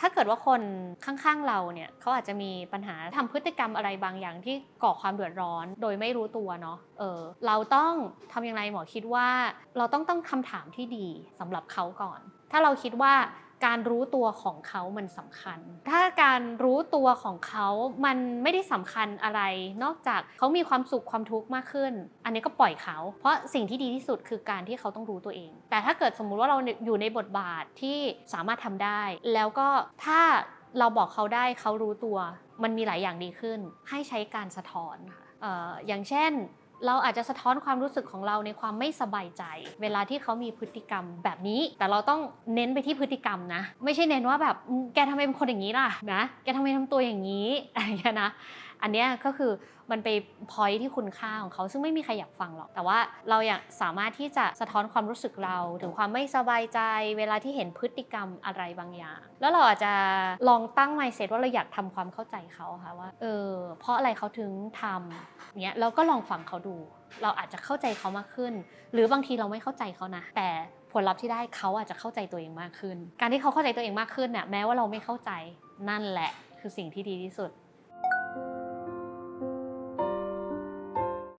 ถ้าเกิดว่าคนข้างๆเราเนี่ยเขาอาจจะมีปัญหาทำพฤติกรรมอะไรบางอย่างที่ก่อความเดือดร้อน โดยไม่รู้ตัวเนาะเออเราต้องทำอย่างไรหมอคิดว่า เราต้องต้องคำถามที่ดีสำหรับเขาก่อน ถ้าเราคิดว่า การรู้ตัวของเขามันสำคัญ ถ้าการรู้ตัวของเขามันไม่ได้สำคัญอะไร นอกจากเขามีความสุขความทุกข์มากขึ้น อันนี้ก็ปล่อยเขา เพราะสิ่งที่ดีที่สุดคือการที่เขาต้องรู้ตัวเอง แต่ถ้าเกิดสมมุติว่าเราอยู่ในบทบาทที่สามารถทำได้ แล้วก็ถ้าเราบอกเขาได้เขารู้ตัว มันมีหลายอย่างดีขึ้น ให้ใช้การสะท้อนค่ะอย่างเช่น เราอาจจะสะท้อนความรู้สึกของเราในความไม่สบายใจ เวลาที่เขามีพฤติกรรมแบบนี้ แต่เราต้องเน้นไปที่พฤติกรรมนะ ไม่ใช่เน้นว่าแบบแกทำไมเป็นคนอย่างนี้ล่ะนะแกทำไมทำตัวอย่างนี้อะไรเงี้ยนะ อันนี้ก็คือมันไปพอยที่คุณค่าของเขาซึ่งไม่มีใครอยากฟังหรอก แต่ว่าเราอยากสามารถที่จะสะท้อนความรู้สึกเรา ถึงความไม่สบายใจ เวลาที่เห็นพฤติกรรมอะไรบางอย่าง แล้วเราอาจจะลองตั้ง mindset ว่าเราอยากทำความเข้าใจเขาค่ะว่าเออเพราะอะไรเขาถึงทำเนี้ยเราก็ลองฟังเขาดู เราอาจจะเข้าใจเขามากขึ้น หรือบางทีเราไม่เข้าใจเขานะ แต่ผลลัพธ์ที่ได้เขาอาจจะเข้าใจตัวเองมากขึ้น การที่เขาเข้าใจตัวเองมากขึ้นเนี่ยแม้ว่าเราไม่เข้าใจนั่นแหละคือสิ่งที่ดีที่สุด